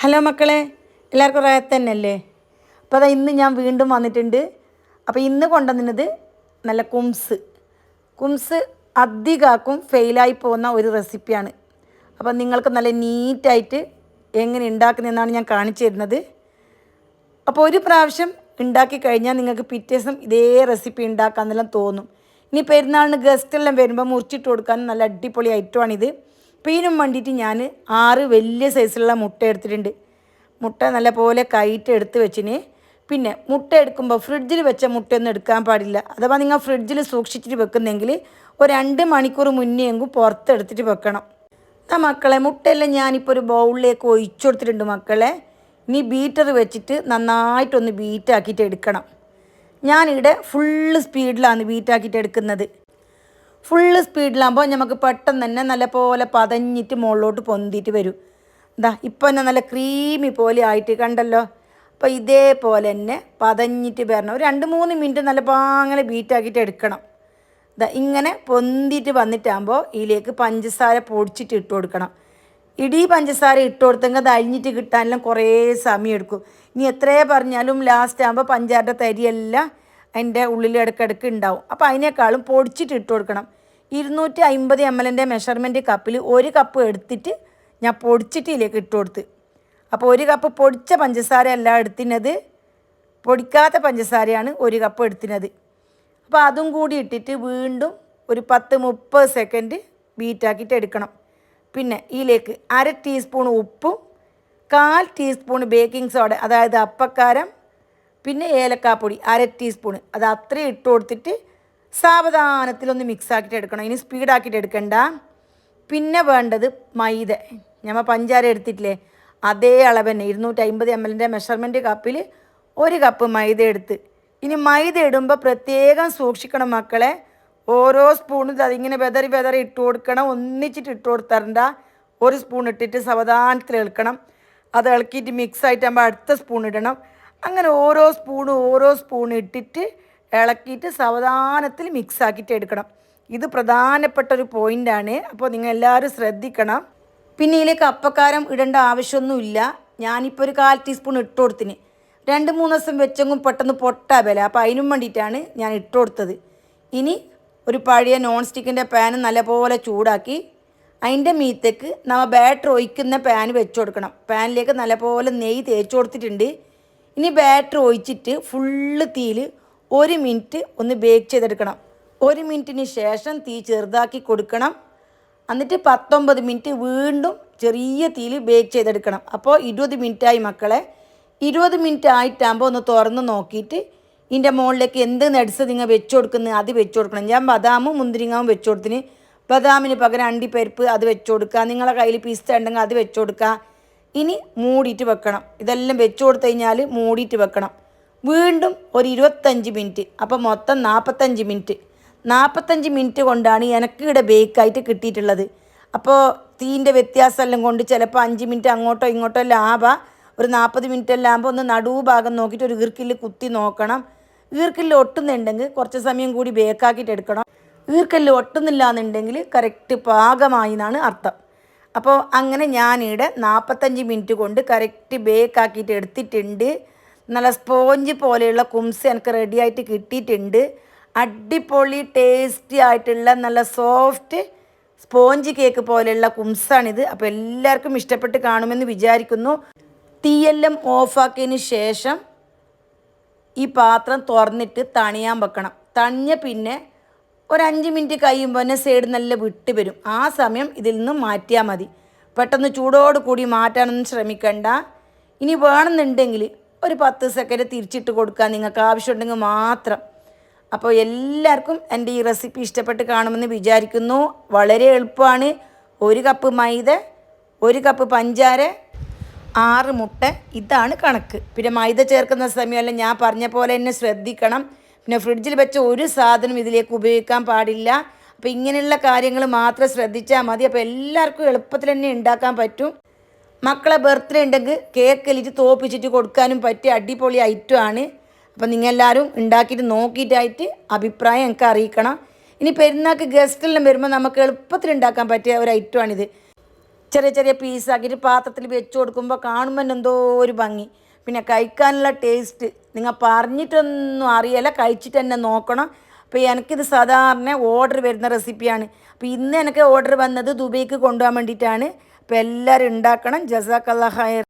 Hello മക്കളെ എല്ലാവർക്കും റായത്ത് തന്നെയല്ലേ? അപ്പോൾ അതാ ഇന്ന് ഞാൻ വീണ്ടും വന്നിട്ടുണ്ട്. അപ്പോൾ ഇന്ന് കൊണ്ടുവന്നത് നല്ല കുംസ്. കുംസ് അധികാക്കും ഫെയിലായി പോകുന്ന ഒരു റെസിപ്പിയാണ്. അപ്പോൾ നിങ്ങൾക്ക് നല്ല നീറ്റായിട്ട് എങ്ങനെ ഉണ്ടാക്കുന്നതെന്നാണ് ഞാൻ കാണിച്ചു തരുന്നത്. അപ്പോൾ ഒരു പ്രാവശ്യം ഉണ്ടാക്കി കഴിഞ്ഞാൽ നിങ്ങൾക്ക് പിറ്റേ ദിവസം ഇതേ റെസിപ്പി ഉണ്ടാക്കാമെന്നെല്ലാം തോന്നും. ഇനി പെരുന്നാളിന് ഗസ്റ്റെല്ലാം വരുമ്പോൾ മുറിച്ചിട്ട് കൊടുക്കാൻ നല്ല അടിപൊളി ഐറ്റമാണിത് അപ്പോൾ വേണ്ടിയിട്ട് ഞാൻ ആറ് വലിയ സൈസിലുള്ള മുട്ട എടുത്തിട്ടുണ്ട്. മുട്ട നല്ല പോലെ കൈയിട്ട് എടുത്ത് വെച്ചിന്. പിന്നെ മുട്ട എടുക്കുമ്പോൾ ഫ്രിഡ്ജിൽ വെച്ച മുട്ടയൊന്നും എടുക്കാൻ പാടില്ല. അഥവാ നിങ്ങൾ ഫ്രിഡ്ജിൽ സൂക്ഷിച്ചിട്ട് വെക്കുന്നെങ്കിൽ ഒരു രണ്ട് മണിക്കൂർ മുന്നേ എങ്കും പുറത്തെടുത്തിട്ട് വെക്കണം. ആ മക്കളെ മുട്ടയെല്ലാം ഞാനിപ്പോൾ ഒരു ബൗളിലേക്ക് ഒഴിച്ചു കൊടുത്തിട്ടുണ്ട് മക്കളെ. ഇനി ബീറ്റർ വെച്ചിട്ട് നന്നായിട്ടൊന്ന് ബീറ്റാക്കിയിട്ട് എടുക്കണം. ഞാനിവിടെ ഫുള്ള് സ്പീഡിലാണ് ബീറ്റാക്കിയിട്ട് എടുക്കുന്നത്. ഫുള്ള് സ്പീഡിലാകുമ്പോൾ നമുക്ക് പെട്ടെന്ന് തന്നെ നല്ലപോലെ പതഞ്ഞിട്ട് മുകളിലോട്ട് പൊന്തിയിട്ട് വരും. എന്താ ഇപ്പം തന്നെ നല്ല ക്രീമി പോലെ ആയിട്ട് കണ്ടല്ലോ? അപ്പോൾ ഇതേപോലെ തന്നെ പതഞ്ഞിട്ട് വരണം. ഒരു രണ്ട് മൂന്ന് മിനിറ്റ് നല്ല പാങ്ങനെ ബീറ്റാക്കിയിട്ട് എടുക്കണം. ഇതാ ഇങ്ങനെ പൊന്തിയിട്ട് വന്നിട്ടാകുമ്പോൾ ഇതിലേക്ക് പഞ്ചസാര പൊടിച്ചിട്ട് ഇട്ട് കൊടുക്കണം. ഇടി പഞ്ചസാര ഇട്ട് കൊടുത്തെങ്കിൽ അത് അഴിഞ്ഞിട്ട് കിട്ടാനെല്ലാം കുറേ സമയം എടുക്കും. ഇനി എത്രയേ പറഞ്ഞാലും ലാസ്റ്റ് ആകുമ്പോൾ പഞ്ചാരയുടെ തരിയെല്ലാം അതിന്റെ ഉള്ളിൽ ഇടയ്ക്കിടയ്ക്ക് ഉണ്ടാവും. അപ്പോൾ അതിനേക്കാളും പൊടിച്ചിട്ട് ഇട്ട് കൊടുക്കണം. ഇരുന്നൂറ്റി അമ്പത് എം എല്ലിന്റെ മെഷർമെന്റ് കപ്പിൽ ഒരു കപ്പ് എടുത്തിട്ട് ഞാൻ പൊടിച്ചിട്ട് ഇതിലേക്ക് ഇട്ട് കൊടുത്ത്. അപ്പോൾ ഒരു കപ്പ് പൊടിച്ച പഞ്ചസാര അല്ല എടുത്തിനത്. പൊടിക്കാത്ത പഞ്ചസാരയാണ് ഒരു കപ്പ് എടുത്തിനത്. അപ്പോൾ അതും കൂടി ഇട്ടിട്ട് വീണ്ടും ഒരു പത്ത് മുപ്പത് സെക്കൻഡ് ബീറ്റാക്കിയിട്ട് എടുക്കണം. പിന്നെ ഇതിലേക്ക് അര ടീസ്പൂൺ ഉപ്പും കാൽ ടീസ്പൂൺ ബേക്കിംഗ് സോഡ അതായത് അപ്പക്കാരം പിന്നെ ഏലക്കാപ്പൊടി അര ടീസ്പൂൺ അത് അത്രയും ഇട്ട് കൊടുത്തിട്ട് സാവധാനത്തിലൊന്ന് മിക്സ് ആക്കിയിട്ട് എടുക്കണം. ഇനി സ്പീഡാക്കിയിട്ട് എടുക്കണ്ട. പിന്നെ വേണ്ടത് മൈദ. ഞമ്മ പഞ്ചാര എടുത്തിട്ടില്ലേ? അതേ അളവ് തന്നെ. ഇരുന്നൂറ്റി അമ്പത് എം എല്ലിന്റെ മെഷർമെന്റ് കപ്പിൽ ഒരു കപ്പ് മൈദ എടുത്ത്. ഇനി മൈദ ഇടുമ്പോൾ പ്രത്യേകം സൂക്ഷിക്കണം മക്കളെ. ഓരോ സ്പൂണും അതിങ്ങനെ വെതറി വെതറി ഇട്ട് കൊടുക്കണം. ഒന്നിച്ചിട്ട് ഇട്ട് കൊടുത്തരണ്ട ഒരു സ്പൂൺ ഇട്ടിട്ട് സാവധാനത്തിൽ ഇളക്കണം. അത് ഇളക്കിയിട്ട് മിക്സ് ആയിട്ടാകുമ്പോൾ അടുത്ത സ്പൂൺ ഇടണം. അങ്ങനെ ഓരോ സ്പൂണും ഓരോ സ്പൂൺ ഇട്ടിട്ട് ഇളക്കിയിട്ട് സാവധാനത്തിൽ മിക്സ് ആക്കിയിട്ട് എടുക്കണം. ഇത് പ്രധാനപ്പെട്ട ഒരു പോയിന്റാണ് അപ്പോൾ നിങ്ങൾ എല്ലാവരും ശ്രദ്ധിക്കണം. പിന്നെ ഇതിലേക്ക് അപ്പക്കാരം ഇടേണ്ട ആവശ്യമൊന്നുമില്ല. ഞാനിപ്പോൾ ഒരു കാൽ ടീസ്പൂൺ ഇട്ട് കൊടുത്തിന്. രണ്ട് മൂന്ന് ദിവസം വെച്ചെങ്കും പെട്ടെന്ന് പൊട്ടാ വില. അപ്പോൾ അതിനും വേണ്ടിയിട്ടാണ് ഞാൻ ഇട്ട് കൊടുത്തത്. ഇനി ഒരു പഴയ നോൺ സ്റ്റിക്കിന്റെ പാൻ നല്ലപോലെ ചൂടാക്കി അതിന്റെ മീത്തേക്ക് നമ്മൾ ബാറ്റർ ഒഴിക്കുന്ന പാൻ വെച്ച് കൊടുക്കണം. പാനിലേക്ക് നല്ലപോലെ നെയ്യ് തേച്ച് കൊടുത്തിട്ടുണ്ട്. ഇനി ബാറ്റർ ഒഴിച്ചിട്ട് ഫുള്ള് തീയിൽ ഒരു മിനിറ്റ് ഒന്ന് ബേക്ക് ചെയ്തെടുക്കണം. ഒരു മിനിറ്റിന് ശേഷം തീ ചെറുതാക്കി കൊടുക്കണം. എന്നിട്ട് പത്തൊമ്പത് മിനിറ്റ് വീണ്ടും ചെറിയ തീയിൽ ബേക്ക് ചെയ്തെടുക്കണം. അപ്പോൾ ഇരുപത് മിനിറ്റായി മക്കളെ. ഇരുപത് മിനിറ്റ് ആയിട്ടാകുമ്പോൾ ഒന്ന് തുറന്ന് നോക്കിയിട്ട് ഇതിന്റെ മുകളിലേക്ക് എന്ത് നട്സ് നിങ്ങൾ വെച്ച് കൊടുക്കുന്നത് അത് വെച്ച് കൊടുക്കണം. ഞാൻ ബദാമും മുന്തിരിങ്ങാവും വെച്ച് കൊടുത്തിന്. ബദാമിന് പകരം അണ്ടിപ്പരിപ്പ് അത് വെച്ച് കൊടുക്കുക. നിങ്ങളെ കയ്യിൽ പിസ്ത ഉണ്ടെങ്കിൽ അത് വെച്ച് കൊടുക്കുക. ഇനി മൂടിയിട്ട് വെക്കണം. ഇതെല്ലാം വെച്ച് കൊടുത്തു കഴിഞ്ഞാൽ മൂടിയിട്ട് വെക്കണം. വീണ്ടും ഒരു ഇരുപത്തഞ്ച് മിനിറ്റ്. അപ്പോൾ മൊത്തം നാൽപ്പത്തഞ്ച് മിനിറ്റ്. നാൽപ്പത്തഞ്ച് മിനിറ്റ് കൊണ്ടാണ് എനിക്ക് ഇവിടെ ബേക്കായിട്ട് കിട്ടിയിട്ടുള്ളത്. അപ്പോൾ തീന്റെ വ്യത്യാസമെല്ലാം കൊണ്ട് ചിലപ്പോൾ അഞ്ച് മിനിറ്റ് അങ്ങോട്ടോ ഇങ്ങോട്ടോ എല്ലാം ആവാം. ഒരു നാൽപ്പത് മിനിറ്റ് എല്ലാം ആകുമ്പോൾ ഒന്ന് നടുവ് ഭാഗം നോക്കിയിട്ട് ഒരു ഈർക്കിൽ കുത്തി നോക്കണം. ഈർക്കിൽ ഒട്ടുന്നുണ്ടെങ്കിൽ കുറച്ച് സമയം കൂടി ബേക്കാക്കിയിട്ട് എടുക്കണം. ഈർക്കല്ല് ഒട്ടുന്നില്ല എന്നുണ്ടെങ്കിൽ കറക്റ്റ് പാകമായി എന്നാണ് അർത്ഥം. അപ്പോൾ അങ്ങനെ ഞാനിവിടെ നാൽപ്പത്തഞ്ച് മിനിറ്റ് കൊണ്ട് കറക്റ്റ് ബേക്കാക്കിയിട്ട് എടുത്തിട്ടുണ്ട്. നല്ല സ്പോഞ്ച് പോലെയുള്ള കുംസ് എനിക്ക് റെഡിയായിട്ട് കിട്ടിയിട്ടുണ്ട്. അടിപൊളി ടേസ്റ്റി ആയിട്ടുള്ള നല്ല സോഫ്റ്റ് സ്പോഞ്ച് കേക്ക് പോലെയുള്ള കുംസാണിത്. അപ്പോൾ എല്ലാവർക്കും ഇഷ്ടപ്പെട്ട് കാണുമെന്ന് വിചാരിക്കുന്നു. തീയെല്ലാം ഓഫാക്കിയതിന് ശേഷം ഈ പാത്രം തുറന്നിട്ട് തണിയാൻ വെക്കണം. തണിഞ്ഞ പിന്നെ ഒരു അഞ്ച് മിനിറ്റ് കഴിയുമ്പോൾ തന്നെ സൈഡ് നല്ല വിട്ട് വരും. ആ സമയം ഇതിൽ നിന്ന് മാറ്റിയാൽ മതി. പെട്ടെന്ന് ചൂടോട് കൂടി മാറ്റാനൊന്നും ശ്രമിക്കണ്ട. ഇനി വേണമെന്നുണ്ടെങ്കിൽ ഒരു പത്ത് സെക്കൻഡ് തിരിച്ചിട്ട് കൊടുക്കാൻ നിങ്ങൾക്ക് ആവശ്യമുണ്ടെങ്കിൽ മാത്രം. അപ്പോൾ എല്ലാവർക്കും എന്റെ ഈ റെസിപ്പി ഇഷ്ടപ്പെട്ട് കാണുമെന്ന് വിചാരിക്കുന്നു. വളരെ എളുപ്പമാണ്. ഒരു കപ്പ് മൈദ ഒരു കപ്പ് പഞ്ചാര ആറ് മുട്ട. ഇതാണ് കണക്ക്. പിന്നെ മൈദ ചേർക്കുന്ന സമയമല്ല ഞാൻ പറഞ്ഞ പോലെ തന്നെ ശ്രദ്ധിക്കണം. പിന്നെ ഫ്രിഡ്ജിൽ വെച്ച ഒരു സാധനം ഇതിലേക്ക് ഉപയോഗിക്കാൻ പാടില്ല. അപ്പോൾ ഇങ്ങനെയുള്ള കാര്യങ്ങൾ മാത്രം ശ്രദ്ധിച്ചാൽ മതി. അപ്പോൾ എല്ലാവർക്കും എളുപ്പത്തിൽ തന്നെ ഉണ്ടാക്കാൻ പറ്റും. മക്കളെ ബർത്ത്ഡേ ഉണ്ടെങ്കിൽ കേക്ക് എലിറ്റ് തോപ്പിച്ചിട്ട് കൊടുക്കാനും പറ്റിയ അടിപൊളി ഐറ്റമാണ് അപ്പോൾ നിങ്ങൾ എല്ലാവരും ഉണ്ടാക്കിയിട്ട് നോക്കിയിട്ടായിട്ട് അഭിപ്രായം എനിക്ക് അറിയിക്കണം. ഇനി പെരുന്നാൾക്ക് ഗസ്റ്റെല്ലാം വരുമ്പോൾ നമുക്ക് എളുപ്പത്തിൽ ഉണ്ടാക്കാൻ പറ്റിയ ഒരു ഐറ്റമാണിത് ചെറിയ ചെറിയ പീസാക്കിയിട്ട് പാത്രത്തിൽ വെച്ച് കൊടുക്കുമ്പോൾ കാണുമ്പോൾ എന്തോ ഒരു ഭംഗി. പിന്നെ കഴിക്കാനുള്ള ടേസ്റ്റ് നിങ്ങൾ പറഞ്ഞിട്ടൊന്നും അറിയില്ല കഴിച്ചിട്ട് തന്നെ നോക്കണം. അപ്പോൾ എനിക്കിത് സാധാരണ ഓർഡർ വരുന്ന റെസിപ്പിയാണ് അപ്പോൾ ഇന്ന് എനിക്ക് ഓർഡർ വന്നത് ദുബൈക്ക് കൊണ്ടുപോകാൻ വേണ്ടിയിട്ടാണ്. അപ്പോൾ എല്ലാവരും ഉണ്ടാക്കണം. ജസാക്കല്ലാ ഹയർ